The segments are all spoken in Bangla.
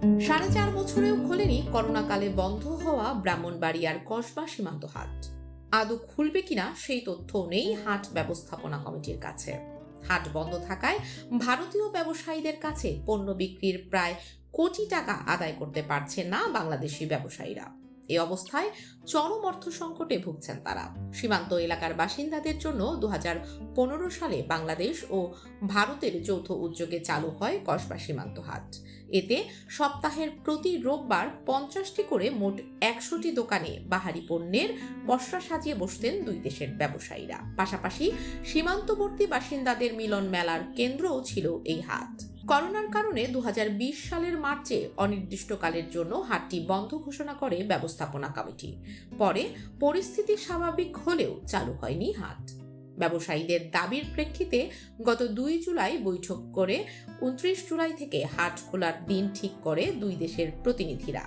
সাড়ে চার বছরেও খোলেনি করোনাকালে বন্ধ হওয়া ব্রাহ্মণবাড়িয়ার কসবা সীমান্ত হাট। আদৌ খুলবে কিনা সেই তথ্য নেই হাট ব্যবস্থাপনা কমিটির কাছে। হাট বন্ধ থাকায় ভারতীয় ব্যবসায়ীদের কাছে পণ্য বিক্রির প্রায় কোটি টাকা আদায় করতে পারছে না বাংলাদেশি ব্যবসায়ীরা। এই অবস্থায় চরম অর্থ সংকটে ভুগছেন তারা। সীমান্ত এলাকার বাসিন্দাদের জন্য দু হাজার পনেরো সালে বাংলাদেশ ও ভারতের যৌথ উদ্যোগে চালু হয় কসবা সীমান্ত হাট। এতে সপ্তাহের প্রতি রোববার পঞ্চাশটি করে মোট একশোটি দোকানে বাহারি পণ্যের পসরা সাজিয়ে বসতেন দুই দেশের ব্যবসায়ীরা। পাশাপাশি সীমান্তবর্তী বাসিন্দাদের মিলন মেলার কেন্দ্রও ছিল এই হাট। করোনার কারণে দু হাজার বিশ সালের মার্চে অনির্দিষ্টকালের জন্য হাটটি বন্ধ ঘোষণা করে ব্যবস্থাপনা কমিটি। পরে পরিস্থিতি স্বাভাবিক হলেও চালু হয়নি হাট। ব্যবসায়ীদের দাবির প্রেক্ষিতে গত দুই জুলাই বৈঠক করে উনত্রিশ জুলাই থেকে হাট খোলার দিন ঠিক করে দুই দেশের প্রতিনিধিরা।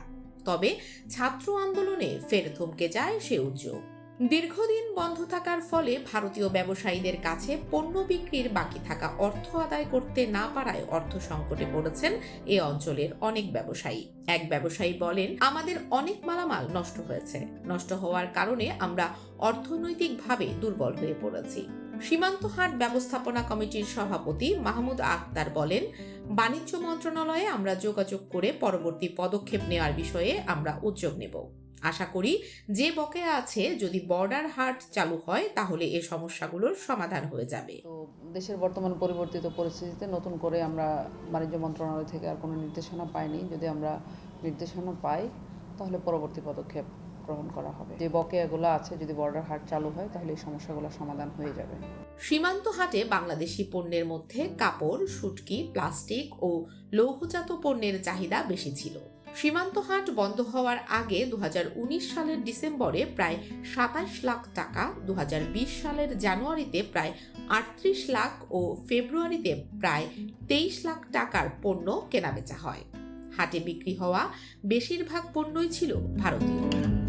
তবে ছাত্র আন্দোলনে ফের থমকে যায় সে উদ্যোগ। দীর্ঘদিন বন্ধ থাকার ফলে ভারতীয় ব্যবসায়ীদের কাছে পণ্য বিক্রির বাকি থাকা অর্থ আদায় করতে না পারায় অর্থ সংকটে পড়েছেন এ অঞ্চলের অনেক ব্যবসায়ী। এক ব্যবসায়ী বলেন, আমাদের অনেক মালামাল নষ্ট হয়েছে। নষ্ট হওয়ার কারণে আমরা অর্থনৈতিকভাবে দুর্বল হয়ে পড়েছি। সীমান্ত হাট ব্যবস্থাপনা কমিটির সভাপতি মাহমুদ আক্তার বলেন, বাণিজ্য মন্ত্রণালয়ে আমরা যোগাযোগ করে পরবর্তী পদক্ষেপ নেওয়ার বিষয়ে আমরা উদ্যোগ নেব। আশা করি যে বকেয়া আছে যদি বর্ডার হাট চালু হয় তাহলে এ সমস্যাগুলোর সমাধান হয়ে যাবে। তো দেশের বর্তমান পরিবর্তিত পরিস্থিতিতে নতুন করে আমরা বাণিজ্য মন্ত্রণালয় থেকে আর কোনো নির্দেশনা পাইনি। যদি আমরা নির্দেশনা পাই তাহলে পরবর্তী পদক্ষেপ গ্রহণ করা হবে। যে বকেয়াগুলো আছে যদি বর্ডার হাট চালু হয় তাহলে এই সমস্যাগুলো সমাধান হয়ে যাবে। সীমান্ত হাটে বাংলাদেশি পণ্যের মধ্যে কাপড় শুটকি প্লাস্টিক ও লৌহজাত পণ্যের চাহিদা বেশি ছিল। সীমান্ত হাট বন্ধ হওয়ার আগে দু হাজার উনিশ সালের ডিসেম্বরে প্রায় সাতাশ লাখ টাকা দু হাজার বিশ সালের জানুয়ারিতে প্রায় আটত্রিশ লাখ ও ফেব্রুয়ারিতে প্রায় তেইশ লাখ টাকার পণ্য কেনাবেচা হয়। হাটে বিক্রি হওয়া বেশিরভাগ পণ্যই ছিল ভারতীয়।